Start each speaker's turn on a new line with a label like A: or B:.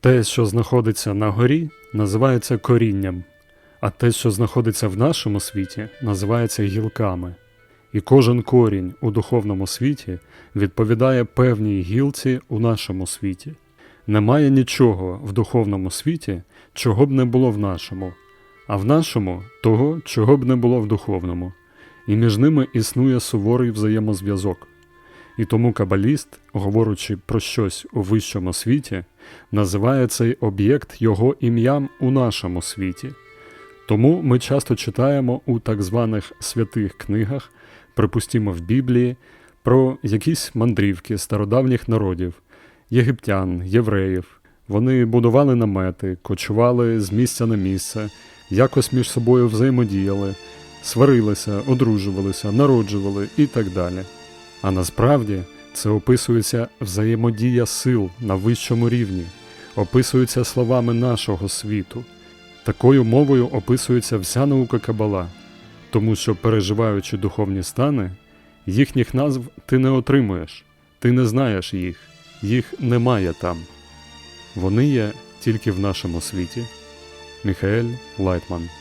A: Те, що знаходиться на горі, називається корінням, а те, що знаходиться в нашому світі, називається гілками. І кожен корінь у духовному світі відповідає певній гілці у нашому світі. Немає нічого в духовному світі, чого б не було в нашому, а в нашому того, чого б не було в духовному, і між ними існує суворий взаємозв'язок. І тому кабаліст, говорячи про щось у вищому світі, називає цей об'єкт його ім'ям у нашому світі. Тому ми часто читаємо у так званих святих книгах, припустімо в Біблії, про якісь мандрівки стародавніх народів, єгиптян, євреїв. Вони будували намети, кочували з місця на місце, якось між собою взаємодіяли, сварилися, одружувалися, народжували і так далі. А насправді це описується взаємодія сил на вищому рівні, описується словами нашого світу. Такою мовою описується вся наука Кабала, тому що, переживаючи духовні стани, їхніх назв ти не отримуєш, ти не знаєш їх, їх немає там. Вони є тільки в нашому світі. Міхаель Лайтман